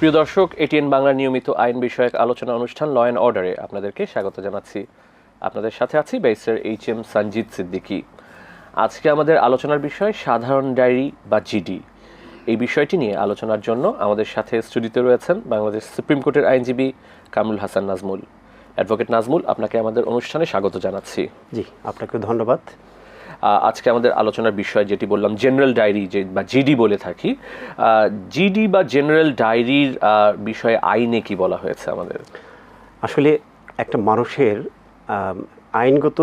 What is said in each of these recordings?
প্রিয় দর্শক এটিএন বাংলা নিয়মিত আইন বিষয়ক আলোচনা অনুষ্ঠান ল অ্যান্ড অর্ডারে আপনাদেরকে স্বাগত জানাচ্ছি। আপনাদের সাথে আছি barrister H M Sanjit Siddiqui আজকে আমাদের আলোচনার বিষয় সাধারণ ডায়েরি বা জিডি এই বিষয়টি নিয়ে আলোচনার জন্য আমাদের সাথে স্টুডিওতে রয়েছেন বাংলাদেশ সুপ্রিম কোর্টের আইনজীবী কামরুল হাসান নাজমুল। অ্যাডভোকেট নাজমুল, আপনাকে আমাদের অনুষ্ঠানে স্বাগত জানাচ্ছি। জি আপনাকে ধন্যবাদ। আজকে আমাদের আলোচনার বিষয় যেটি বললাম জেনারেল ডায়েরি যে, বা জিডি বলে থাকি জিডি বা জেনারেল ডায়েরির বিষয়ে আইনে কি বলা হয়েছে আমাদের? আসলে একটা মানুষের আইনগত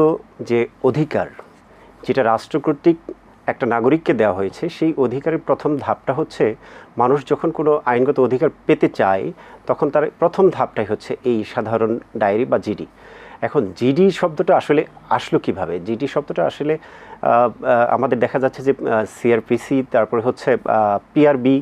যে অধিকার, যেটা রাষ্ট্র কর্তৃক একটা নাগরিককে দেওয়া হয়েছে, সেই অধিকারের প্রথম ধাপটা হচ্ছে মানুষ যখন কোনো আইনগত অধিকার পেতে চায়, তখন তার প্রথম ধাপটাই হচ্ছে এই সাধারণ ডায়েরি বা জিডি এখন জিডি শব্দটা আসলে আসলো কীভাবে? জিডি শব্দটা আসলে আমাদের দেখা যাচ্ছে যে সিআরপিসি তারপরে হচ্ছে পিআরবি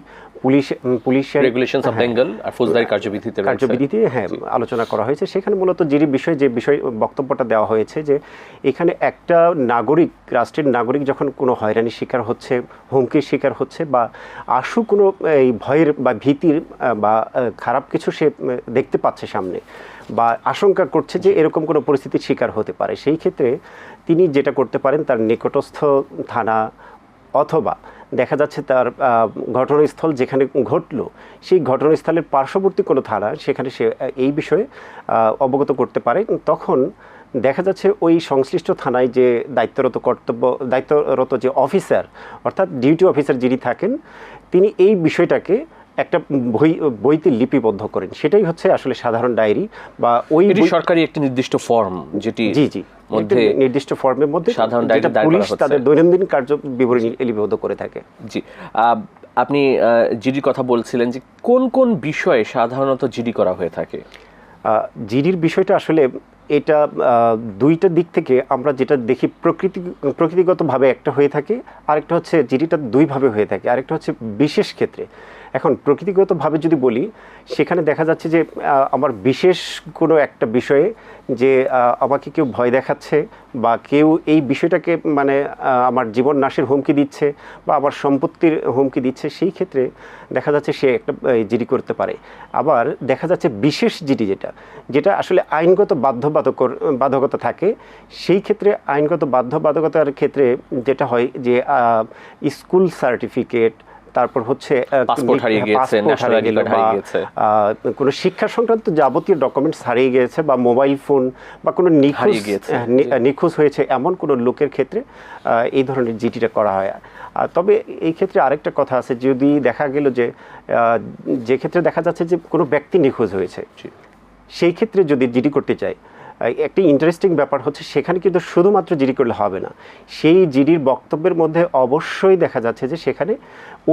পুলিশ পুলিশের রেগুলেশনস অফ বেঙ্গল আর ফৌজদারি কার্যবিধিতে কার্যবিধিতে হ্যাঁ আলোচনা করা হয়েছে। সেখানে মূলত জিডি বিষয়ে যে বিষয় বক্তব্যটা দেওয়া হয়েছে যে এখানে একটা নাগরিক রাষ্ট্রের নাগরিক যখন কোনো হয়রানির শিকার হচ্ছে হুমকির শিকার হচ্ছে বা আশু কোনো এই ভয়ের বা ভীতির বা খারাপ কিছু সে দেখতে পাচ্ছে সামনে বা আশঙ্কা করছে যে এরকম কোনো পরিস্থিতির শিকার হতে পারে। সেই ক্ষেত্রে তিনি যেটা করতে পারেন তার নিকটস্থ থানা অথবা দেখা যাচ্ছে তার ঘটনাস্থল যেখানে ঘটলো, সেই ঘটনাস্থলের পার্শ্ববর্তী কোনো থানা সেখানে সে এই বিষয়ে অবগত করতে পারে। তখন দেখা যাচ্ছে ওই সংশ্লিষ্ট থানায় যে দায়িত্বরত কর্তব্য, দায়িত্বরত যে অফিসার, অর্থাৎ ডিউটি অফিসার যিনি থাকেন, তিনি এই বিষয়টাকে একটা বই বইতে লিপিবদ্ধ করেন। সেটাই হচ্ছে আসলে সাধারণ ডায়েরি বা ওই সরকারি একটি নির্দিষ্ট ফর্ম যেটি জি জি। মধ্যে নির্দিষ্ট ফর্মের মধ্যে সাধারণ ডায়েরি পুলিশ তাদের দৈনন্দিন কার্য বিবরণী লিপিবদ্ধ করে থাকে। জি। আহ, আপনি জিডির কথা বলছিলেন যে কোন কোন বিষয়ে সাধারণত জিডি করা হয়ে থাকে? জিডির বিষয়টা আসলে এটা দুইটা দিক থেকে আমরা যেটা দেখি প্রকৃতি, প্রকৃতিগতভাবে একটা হয়ে থাকে, আরেকটা হচ্ছে জিডিটা দুইভাবে হয়ে থাকে, আরেকটা হচ্ছে বিশেষ ক্ষেত্রে। এখন প্রকৃতিগতভাবে যদি বলি, সেখানে দেখা যাচ্ছে যে আমার বিশেষ কোনো একটা বিষয়ে যে আমাকে কেউ ভয় দেখাচ্ছে বা কেউ এই বিষয়টাকে মানে আমার জীবন নাশের হুমকি দিচ্ছে বা আমার সম্পত্তির হুমকি দিচ্ছে, সেই ক্ষেত্রে দেখা যাচ্ছে সে একটা জিডি করতে পারে। আবার দেখা যাচ্ছে বিশেষ জিডি যেটা যেটা আসলে আইনগত বাধ্যবাধকর বাধকতা থাকে সেই ক্ষেত্রে আইনগত বাধ্যবাধকতার ক্ষেত্রে যেটা হয় যে স্কুল সার্টিফিকেট তারপর হচ্ছে কোনো শিক্ষা সংক্রান্ত যাবতীয় ডকুমেন্টস হারিয়ে গিয়েছে বা মোবাইল ফোন বা কোনো নিখোঁজ নিখোঁজ হয়েছে এমন কোনো লোকের ক্ষেত্রে এই ধরনের জিটিটা করা হয়। আর তবে এই ক্ষেত্রে আরেকটা কথা আছে যদি দেখা গেল যে যে ক্ষেত্রে দেখা যাচ্ছে যে কোনো ব্যক্তি নিখোঁজ হয়েছে সেই ক্ষেত্রে যদি জিডি করতে চাই আহ, একটি ইন্টারেস্টিং ব্যাপার হচ্ছে সেখানে কিন্তু শুধুমাত্র জিডি করলে হবে না। সেই জিডির বক্তব্যের মধ্যে অবশ্যই দেখা যাচ্ছে যে সেখানে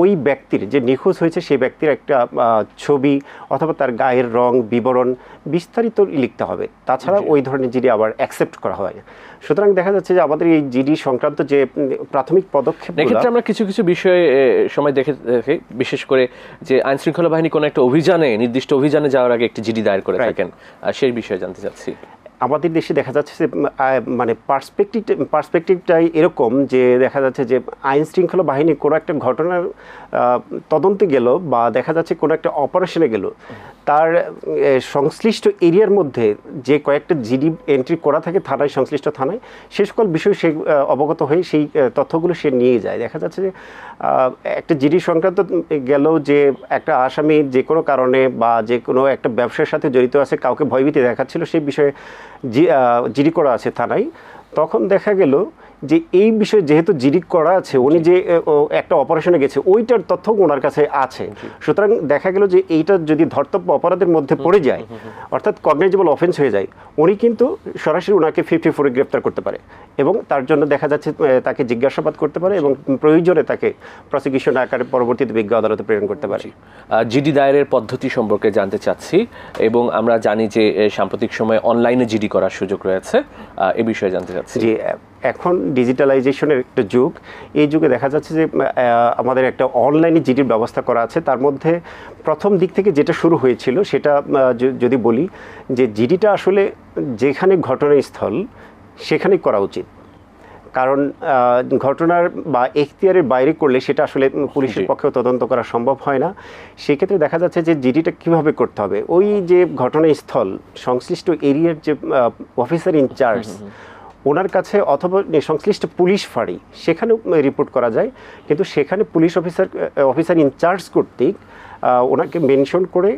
ওই ব্যক্তির যে নিখোঁজ হয়েছে সেই ব্যক্তির একটা ছবি অথবা তার গায়ের রং বিবরণ বিস্তারিত লিখতে হবে। তাছাড়া ওই ধরনের জিডি আবার অ্যাকসেপ্ট করা হয় না। সুতরাং দেখা যাচ্ছে যে আমাদের এই জিডি সংক্রান্ত যে প্রাথমিক পদক্ষেপ এক্ষেত্রে আমরা কিছু কিছু বিষয়ে সময় দেখে দেখে বিশেষ করে যে আইন শৃঙ্খলা বাহিনী কোনো একটা অভিযানে নির্দিষ্ট অভিযানে যাওয়ার আগে একটি জিডি দায়ের করে. থাকেন। সেই বিষয়ে জানতে চাচ্ছি। আমাদের দেশে দেখা যাচ্ছে যে মানে পার্সপেক্টিভ পার্সপেক্টিভটাই এরকম যে, দেখা যাচ্ছে যে, আইন শৃঙ্খলা বাহিনী কোনো একটা ঘটনার তদন্তে গেল বা দেখা যাচ্ছে কোনো একটা অপারেশনে গেল। তার সংশ্লিষ্ট এরিয়ার মধ্যে যে কয়েকটা জিডি এন্ট্রি করা থাকে থানায়, সংশ্লিষ্ট থানায়, সে সকল বিষয় সে অবগত হয়ে সেই তথ্যগুলো সে নিয়ে যায়। দেখা যাচ্ছে যে একটা জিডি সংক্রান্ত গেল যে, একটা আসামি যে কোনো কারণে বা যে কোনো একটা ব্যবসার সাথে জড়িত আছে, কাউকে ভয়ভীতি দেখাচ্ছিল সেই বিষয়ে জিডি করা আছে থানায় তখন দেখা গেল যে এই বিষয়ে যেহেতু জিডি করা আছে উনি যে একটা অপারেশনে গেছে ওইটার তথ্য ওনার কাছে আছে। সুতরাং দেখা গেল যে এইটা যদি ধর্তব্য অপরাধের মধ্যে পড়ে যায় অর্থাৎ কগনাইজেবল অফেন্স হয়ে যায় উনি কিন্তু সরাসরি ওনাকে ফিফটি ফোরে গ্রেপ্তার করতে পারে এবং তার জন্য দেখা যাচ্ছে তাকে জিজ্ঞাসাবাদ করতে পারে এবং প্রয়োজনে তাকে প্রসিকিউশন আকারে পরবর্তীতে বিজ্ঞ আদালতে প্রেরণ করতে পারে। জিডি দায়েরের পদ্ধতি সম্পর্কে জানতে চাচ্ছি এবং আমরা জানি যে সাম্প্রতিক সময়ে অনলাইনে জিডি করার সুযোগ রয়েছে। এ বিষয়ে জানতে চাচ্ছি। যে এখন ডিজিটালাইজেশনের একটা যুগ। এই যুগে দেখা যাচ্ছে যে আমাদের একটা অনলাইনে জিডির ব্যবস্থা করা আছে। তার মধ্যে প্রথম দিক থেকে যেটা শুরু হয়েছিল সেটা যদি বলি যে জিডিটা আসলে যেখানে ঘটনাস্থল সেখানেই করা উচিত। কারণ ঘটনার বা এখতিয়ারের বাইরে করলে সেটা আসলে পুলিশের। পক্ষেও তদন্ত করা সম্ভব হয় না। সেক্ষেত্রে দেখা যাচ্ছে যে জিডিটা কীভাবে করতে হবে? ওই যে ঘটনাস্থল সংশ্লিষ্ট এরিয়ার যে অফিসার ইনচার্জ ওনার কাছে অথবা সংশ্লিষ্ট পুলিশ ফাঁড়ি সেখানেও রিপোর্ট করা যায়। কিন্তু সেখানে পুলিশ অফিসার অফিসার ইনচার্জ কর্তৃক ওনাকে মেনশন করে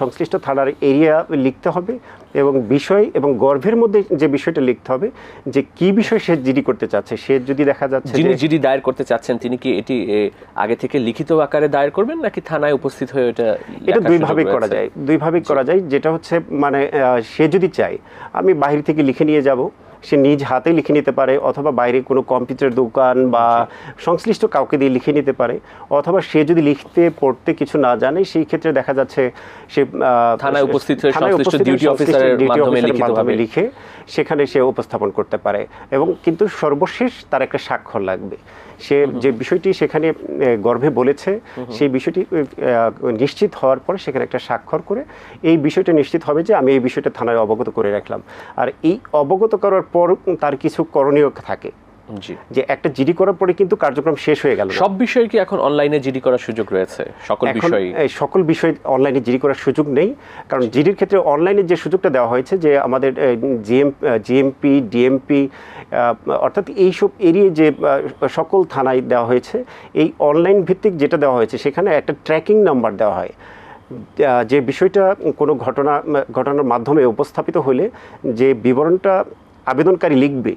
সংশ্লিষ্ট থানার এরিয়া লিখতে হবে এবং বিষয় এবং গর্ভের মধ্যে যে বিষয়টা লিখতে হবে যে কি বিষয় সে জিডি করতে চাচ্ছে সে যদি দেখা যাচ্ছে যিনি জিডি দায়ের করতে চাচ্ছেন তিনি কি এটি আগে থেকে লিখিত আকারে দায়ের করবেন নাকি থানায় উপস্থিত হয়ে এটা এটা লেখার দুইভাবেই করা যায় দুইভাবেই করা যায়। যেটা হচ্ছে মানে সে যদি চায় আমি বাইরে থেকে লিখে নিয়ে যাব সে নিজ হাতে লিখে নিতে পারে অথবা বাইরে কোনো কম্পিউটার দোকান বা সংশ্লিষ্ট কাউকে দিয়ে লিখে নিতে পারে অথবা সে যদি লিখতে পড়তে কিছু না জানে সেই ক্ষেত্রে দেখা যাচ্ছে সে থানায় উপস্থিত থানায় উপস্থিত লিখিতভাবে। মাধ্যমে লিখে সেখানে সে উপস্থাপন করতে পারে। এবং কিন্তু সর্বশেষ তার একটা স্বাক্ষর লাগবে। সে যে বিষয়টি সেখানে গর্ভে বলেছে সেই বিষয়টি নিশ্চিত হওয়ার পরে সেখানে একটা স্বাক্ষর করে এই বিষয়টা নিশ্চিত হবে যে আমি এই বিষয়টা থানায় অবগত করে রাখলাম। আর এই অবগত করার পর তার কিছু করণীয় থাকে। যে একটা জিডি করার পরে কিন্তু কার্যক্রম শেষ হয়ে গেল। সব বিষয় কি এখন অনলাইনে জিডি করার সুযোগ রয়েছে? সকল বিষয় এই সকল বিষয় অনলাইনে জিডি করার সুযোগ নেই। কারণ জিডির ক্ষেত্রে অনলাইনে যে সুযোগটা দেওয়া হয়েছে যে আমাদের জিএম জিএমপি ডিএমপি অর্থাৎ এইসব এরিয়ে যে সকল থানায় দেওয়া হয়েছে এই অনলাইন ভিত্তিক যেটা দেওয়া হয়েছে সেখানে একটা ট্র্যাকিং নাম্বার দেওয়া হয়। যে বিষয়টা কোনো ঘটনা ঘটনার মাধ্যমে উপস্থাপিত হলে যে বিবরণটা আবেদনকারী লিখবে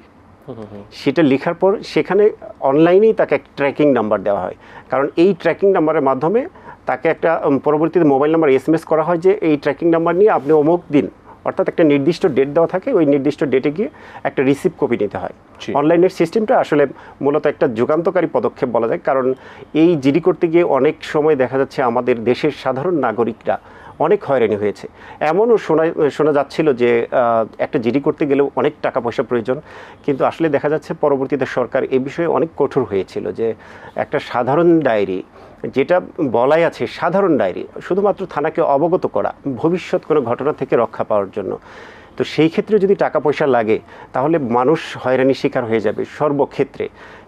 সেটা লেখার পর সেখানে অনলাইনেই তাকে একটা ট্র্যাকিং নাম্বার দেওয়া হয়। কারণ এই ট্র্যাকিং নাম্বারের মাধ্যমে তাকে একটা পরবর্তীতে মোবাইল নাম্বার এস করা হয় যে এই ট্র্যাকিং নাম্বার নিয়ে আপনি অমুক দিন অর্থাৎ একটা নির্দিষ্ট ডেট দেওয়া থাকে ওই নির্দিষ্ট ডেটে গিয়ে একটা রিসিভ কপি নিতে হয়। অনলাইনের সিস্টেমটা আসলে মূলত একটা যুগান্তকারী পদক্ষেপ বলা যায় কারণ এই জিডি করতে গিয়ে অনেক সময় দেখা যাচ্ছে আমাদের দেশের সাধারণ নাগরিকরা অনেক হয়রানি হয়েছে। এমনও শোনা শোনা যাচ্ছিল যে একটা জিডি করতে গেলেও অনেক টাকা পয়সা প্রয়োজন। কিন্তু আসলে দেখা যাচ্ছে পরবর্তীতে সরকার এ বিষয়ে অনেক কঠোর হয়েছিল যে, একটা সাধারণ ডায়েরি, যেটা বলাই আছে সাধারণ ডায়েরি, শুধুমাত্র থানাকে অবগত করা, ভবিষ্যৎ কোনো ঘটনা থেকে রক্ষা পাওয়ার জন্য। তো সেই ক্ষেত্রে যদি টাকা পয়সা লাগে, তাহলে মানুষ হয়রানি শিকার হয়ে যাবে সর্বক্ষেত্রে।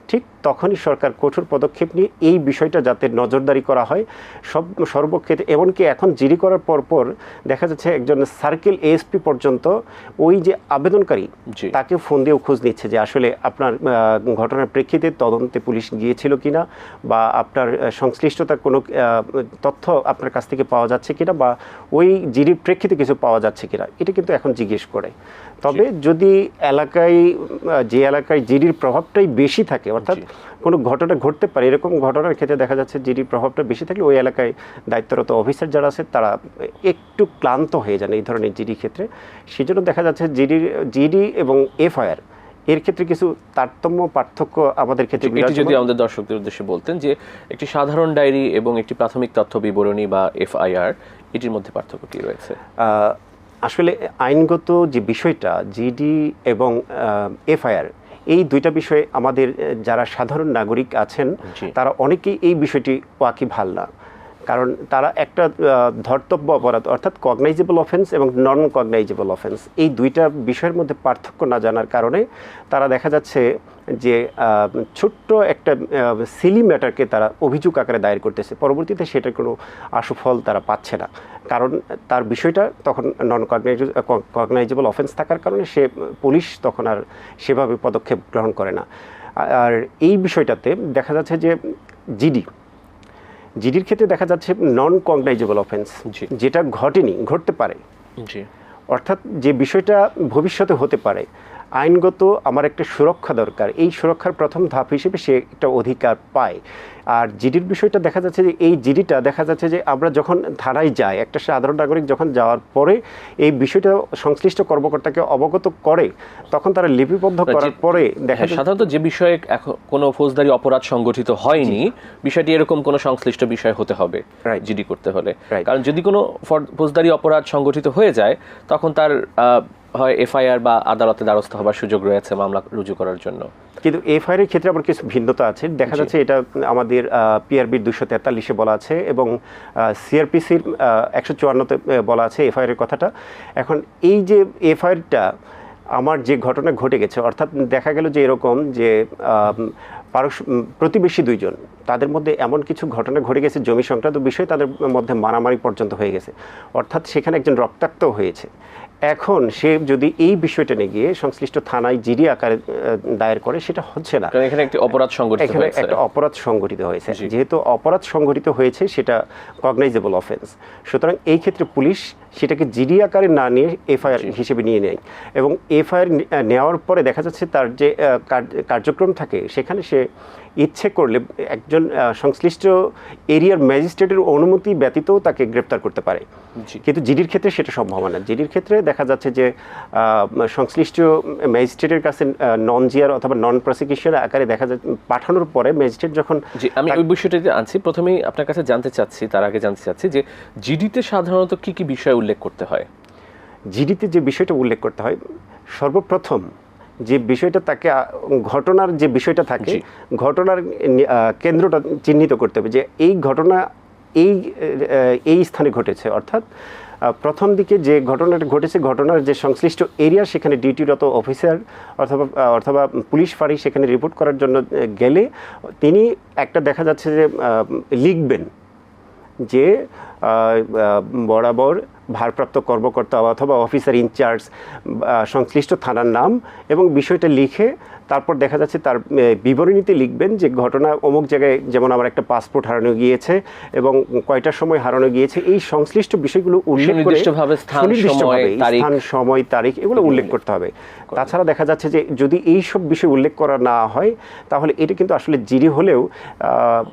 ঠিক তখনই সরকার কঠোর পদক্ষেপ নিয়ে এই বিষয়টা যাতে নজরদারি করা হয় সব সর্বক্ষেত্রে এমনকি এখন জিডি করার পর পর দেখা যাচ্ছে একজন সার্কেল এএসপি পর্যন্ত ওই যে আবেদনকারী। তাকে ফোন দিয়েও খোঁজ নিচ্ছে যে আসলে আপনার ঘটনার প্রেক্ষিতে তদন্তে পুলিশ গিয়েছিল কিনা বা আপনার সংশ্লিষ্টতার কোনো তথ্য আপনার কাছ থেকে পাওয়া যাচ্ছে কিনা বা ওই জিডির প্রেক্ষিতে কিছু পাওয়া যাচ্ছে কিনা এটা কিন্তু এখন জিজ্ঞেস করে তবে যদি এলাকায় যে এলাকায় জিডির প্রভাবটাই বেশি থাকে অর্থাৎ কোনো ঘটনা ঘটতে পারে এরকম ঘটনার ক্ষেত্রে দেখা যাচ্ছে জিডির প্রভাবটা বেশি থাকলে ওই এলাকায় দায়িত্বরত অফিসার যারা আছে তারা একটু ক্লান্ত হয়ে যান এই ধরনের জিডি ক্ষেত্রে। সেজন্য দেখা যাচ্ছে জিডি জিডি এবং এফআইআর এর ক্ষেত্রে কিছু তারতম্য পার্থক্য আমাদের ক্ষেত্রে এটি যদি আমাদের দর্শকদের উদ্দেশ্যে বলতেন যে একটি সাধারণ ডায়েরি এবং একটি প্রাথমিক তথ্য বিবরণী বা এফআইআর এটির মধ্যে পার্থক্য কি রয়েছে? আসলে আইনগত যে বিষয়টা জিডি এবং এফআইআর এই দুইটা বিষয়ে আমাদের যারা সাধারণ নাগরিক আছেন তারা অনেকেই এই বিষয়টি ওয়াকি ভালো না। কারণ তারা একটা ধর্তব্য অপরাধ, অর্থাৎ কগনাইজেবল অফেন্স এবং নন কগনাইজেবল অফেন্স এই দুইটা বিষয়ের মধ্যে পার্থক্য না জানার কারণে তারা দেখা যাচ্ছে যে ছোট্ট একটা সিলি ম্যাটারকে তারা অভিযোগ আকারে দায়ের করতেছে। পরবর্তীতে সেটার কোনো আশুফল তারা পাচ্ছে না। কারণ তার বিষয়টা তখন নন কগনাইজ কগনাইজেবল অফেন্স থাকার কারণে সে পুলিশ তখন আর সেভাবে পদক্ষেপ গ্রহণ করে না। আর এই বিষয়টাতে দেখা যাচ্ছে যে, জিডি জিডির ক্ষেত্রে দেখা যাচ্ছে নন কগনাইজেবল অফেন্স। যেটা ঘটেনি ঘটতে পারে অর্থাৎ যে বিষয়টা ভবিষ্যতে হতে পারে আইনগত আমার একটা সুরক্ষা দরকার এই সুরক্ষার প্রথম ধাপ হিসেবে সে একটা অধিকার পায় আর জিডির বিষয়টা দেখা যাচ্ছে যে এই জিডিটা দেখা যাচ্ছে যে আমরা যখন থানায় যাই একটা সাধারণ নাগরিক যখন যাওয়ার পরে এই বিষয়টা সংশ্লিষ্ট কর্মকর্তাকে অবগত করে তখন তারা লিপিবদ্ধ করার পরে দেখা হ্যাঁ, যায় সাধারণত যে বিষয়ে এখন কোনো ফৌজদারি অপরাধ সংগঠিত হয়নি বিষয়টি এরকম কোনো সংশ্লিষ্ট বিষয় হতে হবে. জিডি করতে হলে. কারণ যদি কোনো ফৌজদারি অপরাধ সংগঠিত হয়ে যায় তখন তার হয় এফআইআর বা আদালতে দ্বারস্থ হবার সুযোগ রয়েছে মামলা রুজু করার জন্য। কিন্তু এফআইআর এর ক্ষেত্রে আবার কিছু ভিন্নতা আছে। দেখা যাচ্ছে এটা আমাদের পিআরবির দুশো তেতাল্লিশে বলা আছে এবং সিআরপিসির একশো চুয়ান্নতে বলা আছে এফআইআর এর কথাটা। এখন এই যে এফআইআরটা আমার যে ঘটনা ঘটে গেছে অর্থাৎ দেখা গেল যে এরকম যে পারস প্রতিবেশী দুইজন তাদের মধ্যে এমন কিছু ঘটনা ঘটে গেছে জমি সংক্রান্ত বিষয়ে তাদের মধ্যে মারামারি পর্যন্ত হয়ে গেছে। অর্থাৎ সেখানে একজন রক্তাক্ত হয়েছে। এখন সে যদি এই বিষয়টা নিয়ে গিয়ে সংশ্লিষ্ট থানায় জিডি আকারে দায়ের করে সেটা হচ্ছে না। কারণ এখানে একটি অপরাধ সংগঠিত এখানে একটা অপরাধ সংগঠিত হয়েছে। যেহেতু অপরাধ সংগঠিত হয়েছে সেটা কগনাইজেবল অফেন্স সুতরাং এই ক্ষেত্রে পুলিশ সেটাকে জিডি আকারে না নিয়ে এফআইআর হিসেবে নিয়ে নেয়। এবং এফআইআর নেওয়ার পরে দেখা যাচ্ছে তার যে কার্যক্রম থাকে সেখানে সে ইচ্ছে করলে একজন সংশ্লিষ্ট এরিয়ার ম্যাজিস্ট্রেটের অনুমতি ব্যতীতও তাকে গ্রেপ্তার করতে পারে। কিন্তু জিডির ক্ষেত্রে সেটা সম্ভব না। জিডির ক্ষেত্রে দেখা যাচ্ছে যে সংশ্লিষ্ট ম্যাজিস্ট্রেটের কাছে নন জিয়ার অথবা নন প্রসিকিউশন আকারে দেখা যাচ্ছে পাঠানোর পরে ম্যাজিস্ট্রেট যখন আমি ওই বিষয়টাতে আনছি প্রথমেই আপনার কাছে জানতে চাচ্ছি তার আগে জানতে চাচ্ছি যে জিডিতে সাধারণত কি কি বিষয় উল্লেখ করতে হয়। জিডিতে যে বিষয়টা উল্লেখ করতে হয় সর্বপ্রথম যে বিষয়টা তাকে ঘটনার যে বিষয়টা থাকে ঘটনার কেন্দ্রটা চিহ্নিত করতে হবে যে এই ঘটনা এই এই স্থানে ঘটেছে। অর্থাৎ প্রথম দিকে যে ঘটনাটা ঘটেছে ঘটনার যে সংশ্লিষ্ট এরিয়া সেখানে ডিউটিরত অফিসার অথবা অথবা পুলিশ ফাঁড়ি সেখানে রিপোর্ট করার জন্য গেলে তিনি একটা দেখা যাচ্ছে যে লিখবেন যে বরাবর ভারপ্রাপ্ত কর্মকর্তা অথবা অফিসার ইনচার্জ সংশ্লিষ্ট থানার নাম এবং বিষয়টা লিখে তারপর দেখা যাচ্ছে তার বিবরণীতে লিখবেন যে ঘটনা অমুক জায়গায় যেমন আমার একটা পাসপোর্ট হারানো গিয়েছে এবং কয়টার সময় হারানো গিয়েছে এই সংশ্লিষ্ট বিষয়গুলো উল্লেখ করে স্থান, সময়, তারিখ। এগুলো উল্লেখ করতে হবে তাছাড়া দেখা যাচ্ছে যে যদি এই সব বিষয় উল্লেখ করা না হয় তাহলে এটা কিন্তু আসলে জিডি হলেও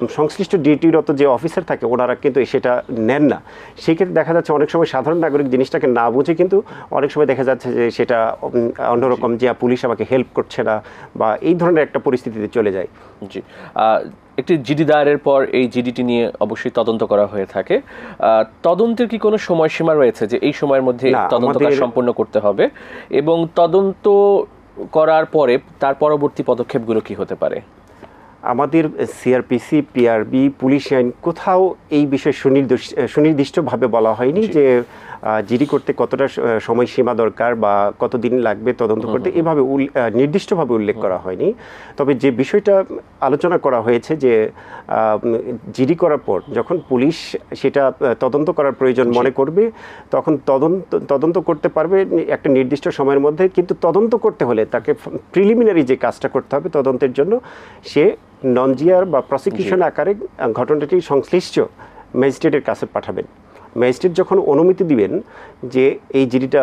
সংশ্লিষ্ট ডিউটিরত যে অফিসার থাকে ওনারা কিন্তু সেটা নেন না। সেই ক্ষেত্রে দেখা যাচ্ছে অনেক সময় সাধারণ নাগরিক জিনিসটাকে না বুঝে কিন্তু অনেক সময় দেখা যাচ্ছে যে সেটা অন্যরকম যে পুলিশ আমাকে হেল্প করছে না বা এই ধরনের একটা পরিস্থিতিতে চলে যায়। জি। একটি জিডি দায়েরের পর এই জিডিটি নিয়ে অবশ্যই তদন্ত করা হয়ে থাকে। আহ, তদন্তের কি কোনো সময়সীমা রয়েছে যে এই সময়ের মধ্যে না, তদন্ত সম্পন্ন করতে হবে? এবং তদন্ত করার পরে তার পরবর্তী পদক্ষেপগুলো কি হতে পারে? আমাদের সিআরপিসি পিআরবি পুলিশ আইন কোথাও এই বিষয়ে সুনির্দিষ্ট সুনির্দিষ্টভাবে বলা হয়নি যে জিডি করতে কতটা সময়সীমা দরকার বা কতদিন লাগবে তদন্ত করতে এভাবে নির্দিষ্টভাবে উল্লেখ করা হয়নি। তবে যে বিষয়টা আলোচনা করা হয়েছে যে জিডি করার পর যখন পুলিশ সেটা তদন্ত করার প্রয়োজন মনে করবে তখন তদন্ত তদন্ত করতে পারবে একটা নির্দিষ্ট সময়ের মধ্যে। কিন্তু তদন্ত করতে হলে তাকে প্রিলিমিনারি যে কাজটা করতে হবে তদন্তের জন্য সে নন জিয়ার বা প্রসিকিউশন আকারে ঘটনাটি সংশ্লিষ্ট ম্যাজিস্ট্রেটের কাছে পাঠাবেন। ম্যাজিস্ট্রেট যখন অনুমতি দিবেন যে এই জিডিটা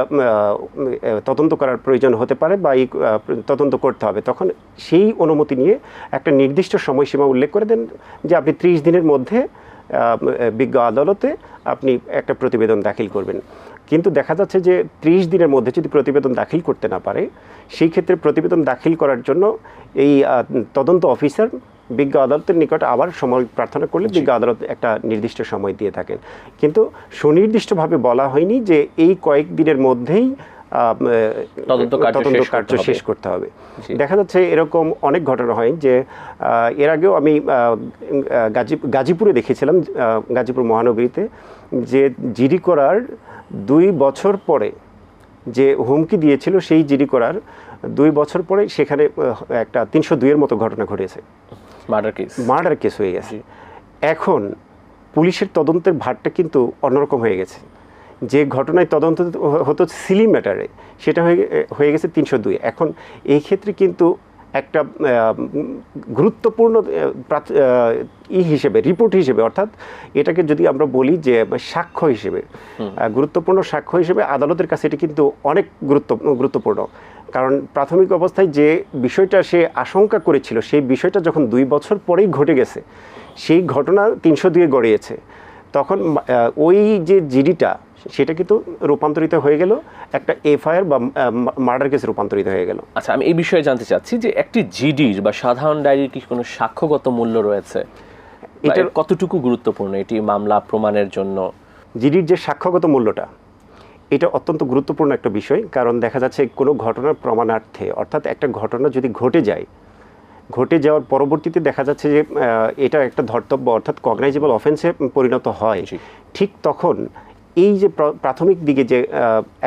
তদন্ত করার প্রয়োজন হতে পারে বা এই তদন্ত করতে হবে, তখন সেই অনুমতি নিয়ে একটা নির্দিষ্ট সময়সীমা উল্লেখ করে দেন যে আপনি ত্রিশ দিনের মধ্যে বিজ্ঞ আদালতে আপনি একটা প্রতিবেদন দাখিল করবেন। কিন্তু দেখা যাচ্ছে যে ত্রিশ দিনের মধ্যে যদি প্রতিবেদন দাখিল করতে না পারে, সেই ক্ষেত্রে প্রতিবেদন দাখিল করার জন্য এই তদন্ত অফিসার বিজ্ঞ আদালতের নিকট আবার সময় প্রার্থনা করলে বিজ্ঞ আদালত একটা নির্দিষ্ট সময় দিয়ে থাকেন। কিন্তু সুনির্দিষ্টভাবে বলা হয়নি যে এই কয়েকদিনের মধ্যেই তদন্ত কার্য শেষ করতে হবে। দেখা যাচ্ছে এরকম অনেক ঘটনা হয় যে এর আগেও আমি গাজী গাজীপুরে দেখেছিলাম গাজীপুর মহানগরীতে যে জিডি করার দুই বছর পরে যে হুমকি দিয়েছিল সেই জিডি করার দুই বছর পরে সেখানে একটা তিনশো দুইয়ের মতো ঘটনা ঘটেছে। Murder case. মার্ডার কেস হয়ে গেছে। এখন পুলিশের তদন্তের ভারটা কিন্তু অন্যরকম হয়ে গেছে। যে ঘটনায় তদন্ত হতো সিলি ম্যাটারে সেটা হয়ে হয়ে গেছে তিনশো দুই। এখন এই ক্ষেত্রে কিন্তু একটা গুরুত্বপূর্ণ ই হিসেবে রিপোর্ট হিসেবে অর্থাৎ এটাকে যদি আমরা বলি যে সাক্ষ্য হিসেবে গুরুত্বপূর্ণ সাক্ষ্য হিসেবে আদালতের কাছে এটি কিন্তু অনেক গুরুত্ব গুরুত্বপূর্ণ। কারণ প্রাথমিক অবস্থায় যে বিষয়টা সে আশঙ্কা করেছিল সেই বিষয়টা যখন দুই বছর পরেই ঘটে গেছে সেই ঘটনা তিনশো দুয়ে গড়িয়েছে তখন ওই যে জিডিটা সেটা কিন্তু রূপান্তরিত হয়ে গেল একটা এফআইআর বা মার্ডার কেসে রূপান্তরিত হয়ে গেল। আচ্ছা আমি এই বিষয়ে জানতে চাচ্ছি যে একটি জিডির বা সাধারণ ডায়েরির কি কোনো সাক্ষ্যগত মূল্য রয়েছে? এটার কতটুকু গুরুত্বপূর্ণ এটি মামলা প্রমাণের জন্য? জিডির যে সাক্ষ্যগত মূল্যটা এটা অত্যন্ত গুরুত্বপূর্ণ একটা বিষয় কারণ দেখা যাচ্ছে কোনো ঘটনার প্রমাণার্থে অর্থাৎ একটা ঘটনা যদি ঘটে যায় ঘটে যাওয়ার পরবর্তীতে দেখা যাচ্ছে যে এটা একটা ধর্তব্য অর্থাৎ কগনাইজেবল অফেন্সে পরিণত হয়। ঠিক তখন এই যে প্রাথমিক দিকে যে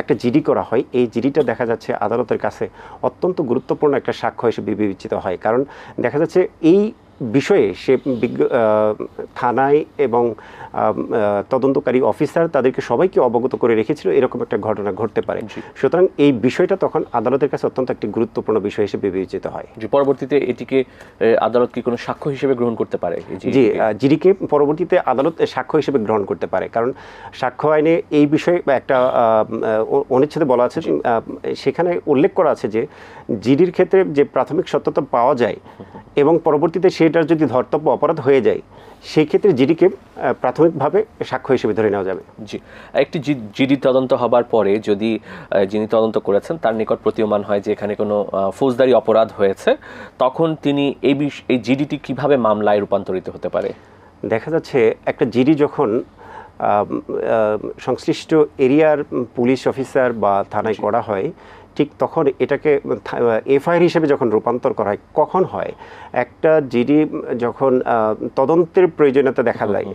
একটা জিডি করা হয়, এই জিডিটা দেখা যাচ্ছে আদালতের কাছে অত্যন্ত গুরুত্বপূর্ণ একটা সাক্ষ্য হিসেবে বিবেচিত হয়। কারণ দেখা যাচ্ছে এই বিষয়ে সে থানায় এবং তদন্তকারী অফিসার তাদেরকে সবাইকে অবগত করে রেখেছিল এরকম একটা ঘটনা ঘটতে পারে। সুতরাং এই বিষয়টা তখন আদালতের কাছে অত্যন্ত একটি গুরুত্বপূর্ণ বিষয় হিসেবে বিবেচিত হয়। যে পরবর্তীতে এটিকে আদালত কি কোনো সাক্ষ্য হিসেবে গ্রহণ করতে পারে? জি জিডিকে পরবর্তীতে আদালত সাক্ষ্য হিসেবে গ্রহণ করতে পারে। কারণ সাক্ষ্য আইনে এই বিষয়ে একটা অনুচ্ছেদে বলা আছে সেখানে উল্লেখ করা আছে যে জিডির ক্ষেত্রে যে প্রাথমিক সত্যতা পাওয়া যায় এবং পরবর্তীতে সেটার যদি ধর্তব্য অপরাধ হয়ে যায় সেই ক্ষেত্রে জিডিকে প্রাথমিকভাবে সাক্ষ্য হিসেবে ধরে নেওয়া যাবে। জি একটি জিডি তদন্ত হবার পরে যদি যিনি তদন্ত করেছেন তার নিকট প্রতীয়মান হয় যে এখানে কোনো ফৌজদারি অপরাধ হয়েছে তখন তিনি এই বিষ- এই জিডিটি কীভাবে মামলায় রূপান্তরিত হতে পারে? দেখা যাচ্ছে একটা জিডি যখন সংশ্লিষ্ট এরিয়ার পুলিশ অফিসার বা থানায় করা হয় ঠিক তখন এটাকে এফআইআর হিসেবে যখন রূপান্তর করা হয় কখন হয়? একটা জিডি যখন তদন্তের প্রয়োজনীয়তা দেখা যায়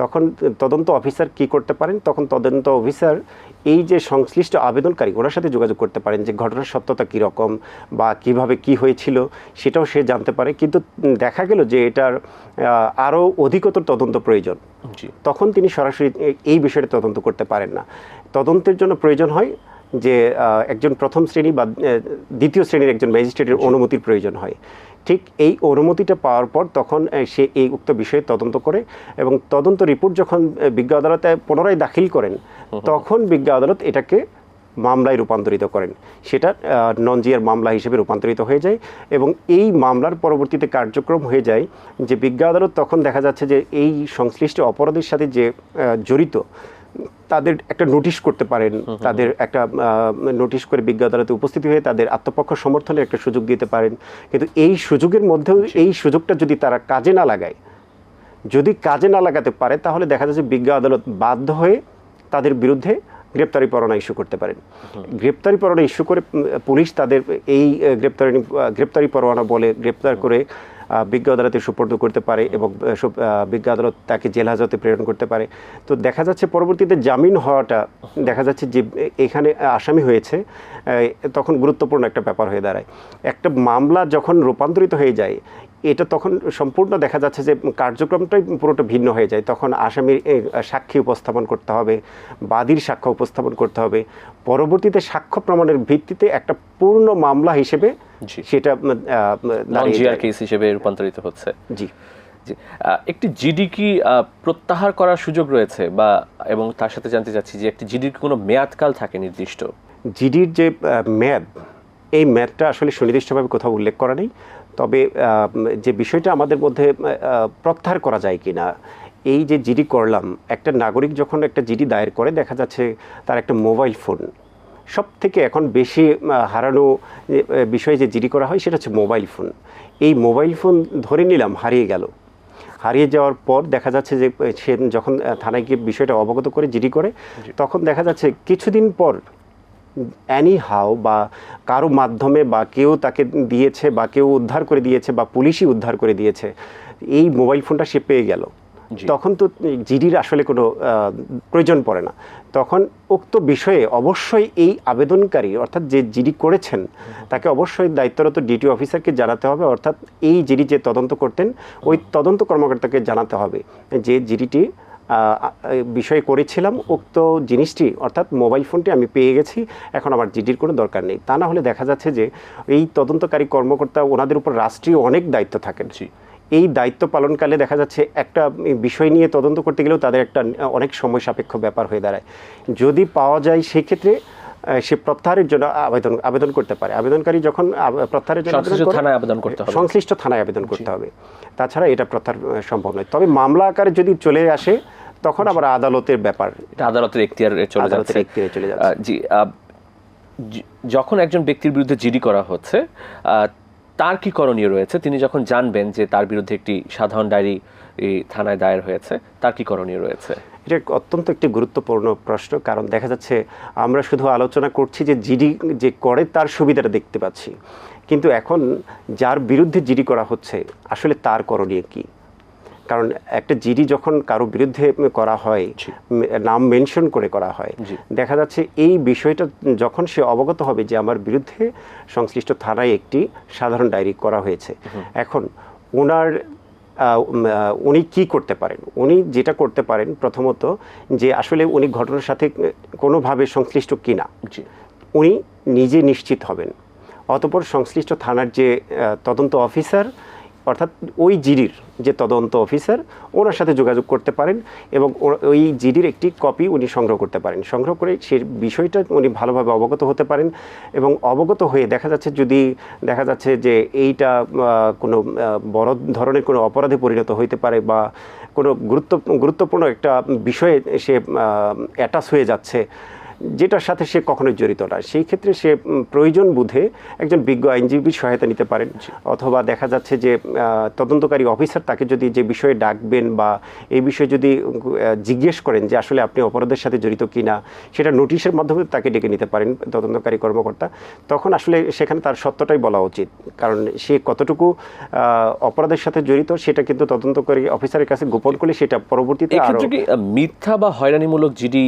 তখন তদন্ত অফিসার কি করতে পারেন? তখন তদন্ত অফিসার এই যে সংশ্লিষ্ট আবেদনকারী ওনার সাথে যোগাযোগ করতে পারেন যে ঘটনার সত্যতা কীরকম বা কীভাবে কি হয়েছিল সেটাও সে জানতে পারে। কিন্তু দেখা গেল যে এটার আরও অধিকতর তদন্ত প্রয়োজন। তখন তিনি সরাসরি এই বিষয়টা তদন্ত করতে পারেন না। তদন্তের জন্য প্রয়োজন হয় যে একজন প্রথম শ্রেণি বা দ্বিতীয় শ্রেণির একজন ম্যাজিস্ট্রেটের অনুমতির প্রয়োজন হয়। ঠিক এই অনুমতিটা পাওয়ার পর তখন সে এই উক্ত বিষয়ে তদন্ত করে এবং তদন্ত রিপোর্ট যখন বিজ্ঞ আদালতে পুনরায় দাখিল করেন তখন বিজ্ঞ আদালত এটাকে মামলায় রূপান্তরিত করেন। সেটা নন মামলা হিসেবে রূপান্তরিত হয়ে যায় এবং এই মামলার পরবর্তীতে কার্যক্রম হয়ে যায় যে বিজ্ঞ আদালত তখন দেখা যাচ্ছে যে এই সংশ্লিষ্ট অপরাধের সাথে যে জড়িত তাদের একটা নোটিশ করতে পারেন তাদের একটা নোটিশ করে বিজ্ঞ আদালতে উপস্থিত হয়ে তাদের আত্মপক্ষ সমর্থনের একটা সুযোগ দিতে পারেন। কিন্তু এই সুযোগের মধ্যেও এই সুযোগটা যদি তারা কাজে না লাগায় যদি কাজে না লাগাতে পারে তাহলে দেখা যাচ্ছে বিজ্ঞ আদালত বাধ্য হয়ে তাদের বিরুদ্ধে গ্রেপ্তারি পরোয়ানা ইস্যু করতে পারেন। গ্রেপ্তারি পরোয়ানা ইস্যু করে পুলিশ তাদের এই গ্রেপ্তারি গ্রেপ্তারি পরোয়ানা বলে গ্রেপ্তার করে বিজ্ঞ আদালতে সুপর্দ করতে পারে এবং বিজ্ঞ আদালত তাকে জেল হাজতে প্রেরণ করতে পারে। তো দেখা যাচ্ছে পরবর্তীতে জামিন হওয়াটা, দেখা যাচ্ছে যে এখানে আসামি হয়েছে তখন গুরুত্বপূর্ণ একটা ব্যাপার হয়ে দাঁড়ায়। একটা মামলা যখন রূপান্তরিত হয়ে যায় এটা তখন সম্পূর্ণ দেখা যাচ্ছে যে কার্যক্রমটাই পুরোটা ভিন্ন হয়ে যায়। তখন আসামির সাক্ষী উপস্থাপন করতে হবে বাদীর সাক্ষ্য উপস্থাপন করতে হবে। পরবর্তীতে সাক্ষ্য প্রমাণের ভিত্তিতে একটা পূর্ণ মামলা হিসেবে। সেটা। কেস হিসেবে রূপান্তরিত হচ্ছে। জি। একটি জিডি কি প্রত্যাহার করার সুযোগ রয়েছে বা এবং তার সাথে জানতে চাচ্ছি যে একটি জিডির কোনো মেয়াদকাল থাকে নির্দিষ্ট? জিডির যে ম্যাদ এই ম্যাদটা আসলে সুনির্দিষ্টভাবে কোথাও উল্লেখ করা নেই। তবে যে বিষয়টা আমাদের মধ্যে প্রত্যাহার করা যায় কি না এই যে জিডি করলাম একটা নাগরিক যখন একটা জিডি দায়ের করে দেখা যাচ্ছে তার একটা মোবাইল ফোন। সব থেকে এখন বেশি হারানো বিষয়ে যে জিডি করা হয় সেটা হচ্ছে মোবাইল ফোন। এই মোবাইল ফোন ধরে নিলাম হারিয়ে গেল। হারিয়ে যাওয়ার পর দেখা যাচ্ছে যে সে যখন থানায় গিয়ে বিষয়টা অবগত করে জিডি করে তখন দেখা যাচ্ছে কিছুদিন পর অ্যানি হাও বা কারও মাধ্যমে বা কেউ তাকে দিয়েছে বা কেউ উদ্ধার করে দিয়েছে বা পুলিশই উদ্ধার করে দিয়েছে এই মোবাইল ফোনটা সে পেয়ে গেল। তখন তো জিডির আসলে কোনো প্রয়োজন পড়ে না। তখন উক্ত বিষয়ে অবশ্যই এই আবেদনকারী অর্থাৎ যে জিডি করেছেন তাকে অবশ্যই দায়িত্বরত ডিটি অফিসারকে জানাতে হবে অর্থাৎ এই জিডি যে তদন্ত করতেন ওই তদন্ত কর্মকর্তাকে জানাতে হবে যে জিডিটি বিষয়ে করেছিলাম উক্ত জিনিসটি অর্থাৎ মোবাইল ফোনটি আমি পেয়ে গেছি এখন আমার জিডির কোনো দরকার নেই। তা না হলে দেখা যাচ্ছে যে এই তদন্তকারী কর্মকর্তা ওনাদের উপর রাষ্ট্রীয় অনেক দায়িত্ব থাকেন। এই দায়িত্ব পালনকালে দেখা যাচ্ছে একটা বিষয় নিয়ে তদন্ত করতে গেলেও তাদের একটা অনেক সময় সাপেক্ষ ব্যাপার হয়ে দাঁড়ায়। যদি পাওয়া যায় সেক্ষেত্রে সে প্রত্যাহারের জন্য আবেদন আবেদন করতে পারে। আবেদনকারী যখন প্রত্যাহারের জন্য থানায় আবেদন করতে হবে। সংশ্লিষ্ট থানায় আবেদন করতে হবে। তাছাড়া এটা প্রত্যাহার সম্ভব নয়। তবে মামলা আকারে যদি চলে আসে তখন আবার আদালতের ব্যাপার। এটা আদালতের এখতিয়ারে চলে যাচ্ছে। চলে যাচ্ছে। জি যখন একজন ব্যক্তির বিরুদ্ধে জিডি করা হচ্ছে তার কি করণীয় রয়েছে? তিনি যখন জানবেন যে তার বিরুদ্ধে একটি সাধারণ ডায়েরি থানায় দায়ের হয়েছে তার কি করণীয় রয়েছে? এটা অত্যন্ত একটি গুরুত্বপূর্ণ প্রশ্ন কারণ দেখা যাচ্ছে আমরা শুধু আলোচনা করছি যে জিডি যে করে তার সুবিধাটা দেখতে পাচ্ছি। কিন্তু এখন যার বিরুদ্ধে জিডি করা হচ্ছে আসলে তার করণীয় কি? কারণ একটা জিডি যখন কারও বিরুদ্ধে করা হয় নাম মেনশন করে করা হয় দেখা যাচ্ছে এই বিষয়টা যখন সে অবগত হবে যে আমার বিরুদ্ধে সংশ্লিষ্ট থানায় একটি সাধারণ ডায়েরি করা হয়েছে এখন ওনার উনি কি করতে পারেন? উনি যেটা করতে পারেন প্রথমত যে আসলে উনি ঘটনার সাথে কোনোভাবে সংশ্লিষ্ট কিনা উনি নিজে নিশ্চিত হবেন। অতপর সংশ্লিষ্ট থানার যে তদন্ত অফিসার অর্থাৎ ওই জিডির যে তদন্ত অফিসার, ওনার সাথে যোগাযোগ করতে পারেন এবং ওই জিডির একটি কপি উনি সংগ্রহ করতে পারেন। সংগ্রহ করে সে বিষয়টা উনি ভালোভাবে অবগত হতে পারেন এবং অবগত হয়ে দেখা যাচ্ছে যদি দেখা যাচ্ছে যে এইটা কোনো বড় ধরনের কোনো অপরাধে পরিণত হইতে পারে বা কোনো গুরুত্ব, গুরুত্বপূর্ণ একটা বিষয়ে সে অ্যাটাচ হয়ে যাচ্ছে যেটার সাথে সে কখনোই জড়িত না সেই ক্ষেত্রে সে প্রয়োজন বুঝে একজন বিজ্ঞ আইনজীবীর সহায়তা নিতে পারেন। অথবা দেখা যাচ্ছে যে তদন্তকারী অফিসার তাকে যদি যে বিষয়ে ডাকবেন বা এই বিষয়ে যদি জিজ্ঞেস করেন যে আসলে আপনি অপরাধের সাথে জড়িত কিনা সেটা নোটিশের মাধ্যমে তাকে ডেকে নিতে পারেন তদন্তকারী কর্মকর্তা। তখন আসলে সেখানে তার সত্যটাই বলা উচিত। কারণ সে কতটুকু অপরাধের সাথে জড়িত সেটা কিন্তু তদন্তকারী অফিসারের কাছে গোপন করলে সেটা পরবর্তীতে মিথ্যা বা হয়রানিমূলক জিডি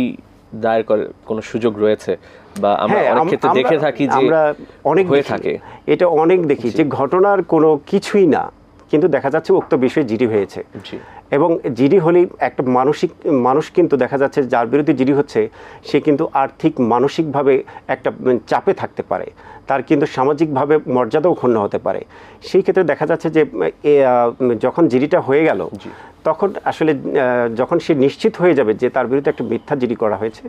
দায়ের করে কোনো সুযোগ রয়েছে? বা আমরা হ্যাঁ, অনেক ক্ষেত্রে দেখে থাকি যে আমরা অনেক হয়ে থাকে। এটা অনেক দেখি যে ঘটনার কোনো কিছুই না কিন্তু দেখা যাচ্ছে উক্ত বিষয়ে জিডি হয়েছে। জি। এবং জিডি হলেই একটা মানসিক মানুষ কিন্তু দেখা যাচ্ছে যার বিরুদ্ধে জিডি হচ্ছে সে কিন্তু আর্থিক মানসিকভাবে একটা চাপে থাকতে পারে। তার কিন্তু সামাজিকভাবে মর্যাদাও ক্ষুণ্ণ হতে পারে। সেই ক্ষেত্রে দেখা যাচ্ছে যে যখন জিডিটা হয়ে গেল তখন আসলে যখন সে নিশ্চিত হয়ে যাবে যে তার বিরুদ্ধে একটা মিথ্যা জিডি করা হয়েছে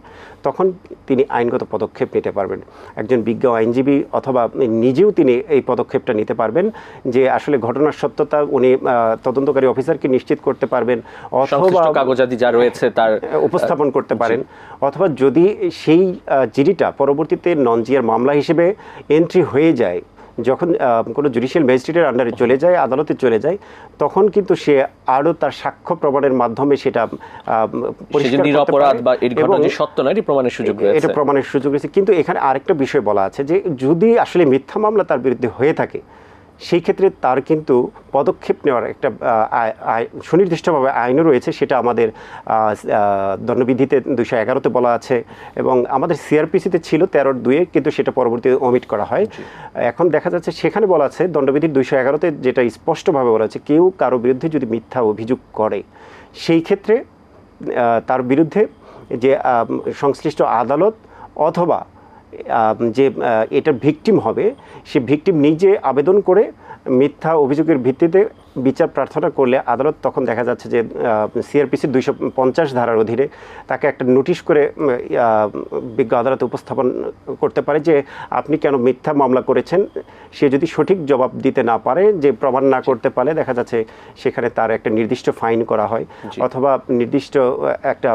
তখন তিনি আইনগত পদক্ষেপ নিতে পারবেন। একজন বিজ্ঞ আইনজীবী অথবা নিজেও তিনি এই পদক্ষেপটা নিতে পারবেন যে আসলে ঘটনার সত্যতা উনি তদন্তকারী অফিসারকে নিশ্চিত করতে পারবেন অথবা কাগজাদি যা রয়েছে তার উপস্থাপন করতে পারেন। অথবা যদি সেই জিডিটা পরবর্তীতে নন জিয়ার মামলা হিসেবে এন্ট্রি হয়ে যায় যখন কোনো জুডিশিয়াল ম্যাজিস্ট্রেটের আন্ডারে চলে যায় আদালতে চলে যায় তখন কিন্তু সে আরও তার সাক্ষ্য প্রমাণের মাধ্যমে সেটা আহ, সে যে পরিষ্কার করতে নিরপরাধ বা এর ঘটনা সত্য নয় এটি প্রমাণের সুযোগ এটা প্রমাণের সুযোগ রয়েছে। কিন্তু এখানে আরেকটা বিষয় বলা আছে যে যদি আসলে মিথ্যা মামলা তার বিরুদ্ধে হয়ে থাকে সেই ক্ষেত্রে তার কিন্তু পদক্ষেপ নেওয়ার একটা সুনির্দিষ্টভাবে আইনও রয়েছে সেটা আমাদের দণ্ডবিধিতে দুশো এগারোতে বলা আছে এবং আমাদের সিআরপিসিতে ছিল তেরোর দুয়ে কিন্তু সেটা পরবর্তীতে অমিট করা হয়। এখন দেখা যাচ্ছে সেখানে বলা আছে দণ্ডবিধির দুইশো এগারোতে যেটা স্পষ্টভাবে বলা আছে কেউ কারও বিরুদ্ধে যদি মিথ্যা অভিযোগ করে সেই ক্ষেত্রে তার বিরুদ্ধে যে সংশ্লিষ্ট আদালত অথবা যে এটার ভিকটিম হবে সে ভিকটিম নিজে আবেদন করে মিথ্যা অভিযোগের ভিত্তিতে বিচার প্রার্থনা করলে আদালত তখন দেখা যাচ্ছে যে সিআরপিসির দুইশো পঞ্চাশ ধারার অধীনে তাকে একটা নোটিশ করে বিজ্ঞ আদালতে উপস্থাপন করতে পারে যে আপনি কেন মিথ্যা মামলা করেছেন? সে যদি সঠিক জবাব দিতে না পারে যে প্রমাণ না করতে পারে দেখা যাচ্ছে সেখানে তার একটা নির্দিষ্ট ফাইন করা হয় অথবা নির্দিষ্ট একটা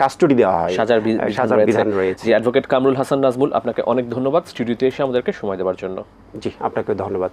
কাস্টডি দেওয়া হয়। সাজার। বিধান রয়েছে। অ্যাডভোকেট কামরুল হাসান নাজমুল আপনাকে অনেক ধন্যবাদ। স্টুডিওতে এসে আমাদেরকে সময় দেওয়ার জন্য। জি আপনাকে ধন্যবাদ।